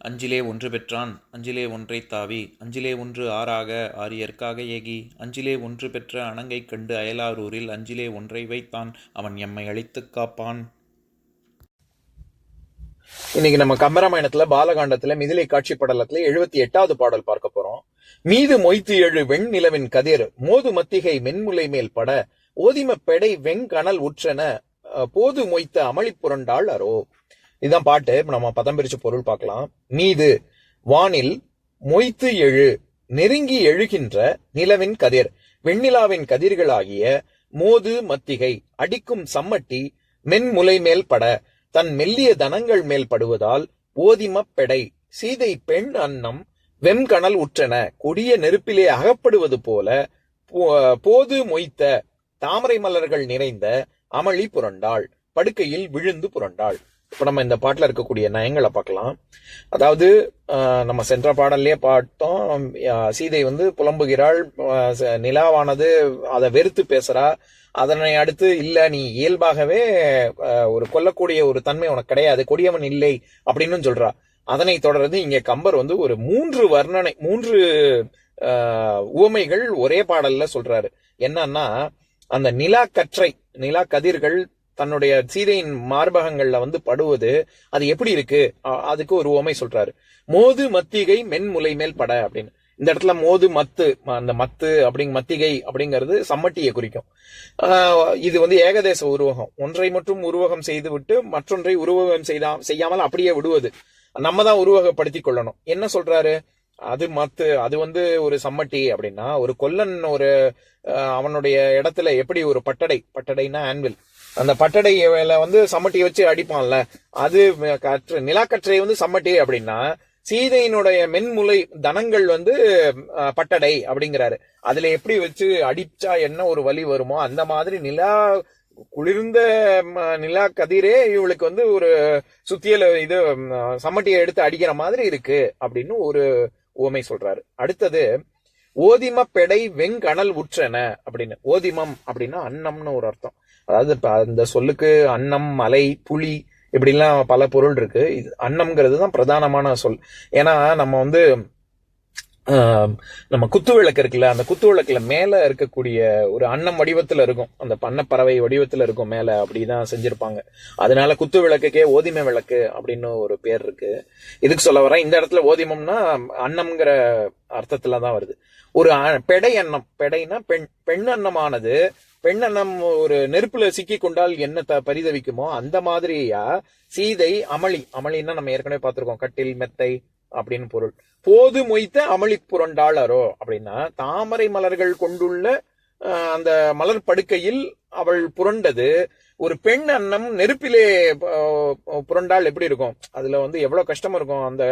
அஞ்சிலே ஒன்று பெற்றான் அஞ்சிலே ஒன்றை தாவி அஞ்சிலே ஒன்று ஆறாக ஆரியற்காக ஏகி அஞ்சிலே ஒன்று பெற்ற அணங்கை கண்டு அயலாரூரில் அஞ்சிலே ஒன்றை வைத்தான் அவன் எம்மை அழித்துக் காப்பான். இன்னைக்கு நம்ம கம்பராமாயணத்துல பாலகாண்டத்துல மிதிலை காட்சி படலத்துல எழுபத்தி எட்டாவது பாடல் பார்க்க போறோம். மீது மொய்த்து எழு வெண்ணிலவின் கதிர் மோது மத்திகை மென்முலை மேல் பட ஓதிம பெடை வெங்கணல் உற்றன அஹ், போது மொய்த்த அமளி புரண்டாள் அரோ இதுதான் பாட்டு. இப்ப நம்ம பதம் பிரிச்சு பொருள் பார்க்கலாம். மீது வானில் மொய்த்து எழு நெருங்கி எழுகின்ற நிலவின் கதிர் வெண்ணிலாவின் கதிர்களாகிய மோது மத்திகை அடிக்கும் சம்மட்டி மென்முலை மேல் பட தன் மெல்லிய தனங்கள் மேல் படுவதால் ஓதிமப் பெடை சீதை பெண் அன்னம் வெண்கணல் உற்றன கொடிய நெருப்பிலே அகப்படுவது போல போ- போது மொய்த்த தாமரை மலர்கள் நிறைந்த அமளி புரண்டாள் படுக்கையில் விழுந்து புரண்டாள். இப்போ நம்ம இந்த பாட்டில் இருக்கக்கூடிய நயங்களை பார்க்கலாம். அதாவது நம்ம சென்ற பாடல்லையே பார்த்தோம் சீதை வந்து புலம்புகிறாள் நிலாவானது அதை வெறுத்து பேசுறா. அதனை அடுத்து இல்ல நீ இயல்பாகவே ஒரு கொல்லக்கூடிய ஒரு தன்மை உனக்கு கிடையாது கொடியவன் இல்லை அப்படின்னு சொல்றா. அதனை தொடர்ந்து இங்க கம்பர் வந்து ஒரு மூன்று வர்ணனை மூன்று உவமைகள் ஒரே பாடல்ல சொல்றாரு. என்னன்னா அந்த நிலா கற்றை நிலா கதிர்கள் தன்னுடைய சீதையின் மார்பகங்கள்ல வந்து படுவது அது எப்படி இருக்கு? அ- அதுக்கு ஒரு உவமை சொல்றாரு. மோது மத்திகை மென்முலை மேல் பட அப்படின்னு. இந்த இடத்துல மோது மத்து அந்த மத்து அப்படிங்க மத்திகை அப்படிங்கிறது சம்மட்டியை குறிக்கும். இது வந்து ஏகதேச உருவகம். ஒன்றை மட்டும் உருவகம் செய்து விட்டு மற்றொன்றை உருவகம் செய்தா செய்யாமல் அப்படியே விடுவது. நம்ம தான் உருவகப்படுத்தி கொள்ளணும். என்ன சொல்றாரு? அது மத்து அது வந்து ஒரு சம்மட்டி அப்படின்னா ஒரு கொல்லன் ஒரு அவனுடைய இடத்துல எப்படி ஒரு பட்டடை பட்டடைன்னா ஆன்வில் அந்த பட்டடை வந்து சம்மட்டியை வச்சு அடிப்பான்ல. அது கற்று நிலாக்கற்றை வந்து சம்மட்டி அப்படின்னா சீதையினுடைய மென்முலை தனங்கள் வந்து பட்டடை அப்படிங்கிறாரு. அதுல எப்படி வச்சு அடிச்சா என்ன ஒரு வலி வருமோ அந்த மாதிரி நிலா குளிர்ந்த ம, நிலா கதிரே இவளுக்கு வந்து ஒரு சுத்தியல இது சம்மட்டியை எடுத்து அடிக்கிற மாதிரி இருக்கு அப்படின்னு ஒரு உவமை சொல்றாரு. அடுத்தது ஓதிம பெடை வெங்கணல் உற்றன அப்படின்னு. ஓதிமம் அப்படின்னா அன்னம்னு ஒரு அர்த்தம். அதாவது இப்ப அந்த சொல்லுக்கு அன்னம் மலை புலி இப்படிலாம் பல பொருள் இருக்கு. இது அன்னம்ங்கிறது தான் பிரதானமான சொல். ஏன்னா நம்ம வந்து நம்ம குத்து விளக்கு இருக்குல்ல அந்த குத்து விளக்குல மேல இருக்கக்கூடிய ஒரு அன்னம் வடிவத்துல இருக்கும். அந்த பண்ணப்பறவை வடிவத்துல இருக்கும் மேல அப்படிதான் செஞ்சிருப்பாங்க. அதனால குத்து விளக்குக்கே ஓதிம விளக்கு அப்படின்னு ஒரு பேர் இருக்கு. இதுக்கு சொல்ல வரேன் இந்த இடத்துல ஓதிமம்னா அன்னம்ங்கிற அர்த்தத்துல தான் வருது. ஒரு அ- பெடை அன்னம் பெடைனா பெண் பெண் அன்னமானது பெண் அன்னம் ஒரு நெருப்புல சிக்கி கொண்டால் என்ன த பரிதவிக்குமோ அந்த மாதிரியா சீதை அமளி அமளின்னா நம்ம ஏற்கனவே பார்த்திருக்கோம் கட்டில் மெத்தை அப்படின்னு பொருள். போது மொய்த்த அமளி புரண்டாளரோ? அப்படின்னா தாமரை மலர்கள் கொண்டுள்ள அந்த மலர் படுக்கையில் அவள் புரண்டது. ஒரு பெண் அன்னம் நெருப்பிலே புரண்டால் எப்படி இருக்கும்? அதுல வந்து எவ்வளவு கஷ்டம் இருக்கும் அந்த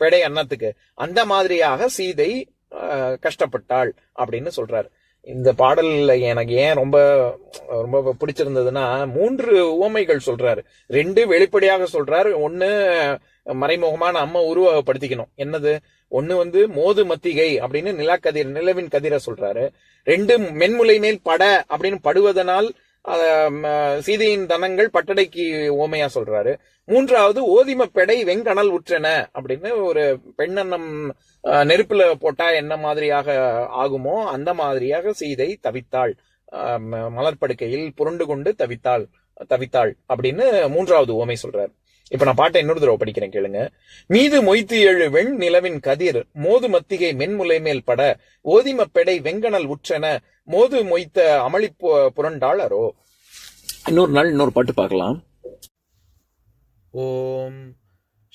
பெடை அன்னத்துக்கு. அந்த மாதிரியாக சீதை கஷ்டப்பட்டாள் அப்படின்னு சொல்றாரு. இந்த பாடல்ல எனக்கு ஏன் ரொம்ப ரொம்ப பிடிச்சிருந்ததுன்னா மூன்று உவமைகள் சொல்றாரு. ரெண்டு வெளிப்படையாக சொல்றாரு. ஒன்னு மறைமுகமான நம்ம உருவகப்படுத்திக்கணும். என்னது? ஒண்ணு வந்து மோது மத்திகை அப்படின்னு நிலாக்கதிர் நிலவின் கதிரை சொல்றாரு. ரெண்டு மென்முலை மேல் பட அப்படின்னு படுவதனால் சீதையின் தனங்கள் பட்டடைக்கு ஓமையா சொல்றாரு. மூன்றாவது ஓதிம பெடை வெங்கணல் உற்றன அப்படின்னு ஒரு பெண்ணன்னம் அஹ், நெருப்புல போட்டா என்ன மாதிரியாக ஆகுமோ அந்த மாதிரியாக சீதை தவித்தாள். அஹ், புரண்டு கொண்டு தவித்தாள் தவித்தாள் அப்படின்னு மூன்றாவது ஓமை சொல்றாரு. இப்ப நான் பாட்டை இன்னொரு தடவை படிக்கிறேன் கேளுங்க. மீது மொய்த்து எழு வெண் நிலவின் கதிர் மோது மத்திகை மென்முலை மேல் பட ஓதிம பெடை வெங்கணல் உற்றன மோது மொய்த்த அமளி பு- புரண்டாள் அரோ இன்னொரு நாள் இன்னொரு பாட்டு பார்க்கலாம். ஓம்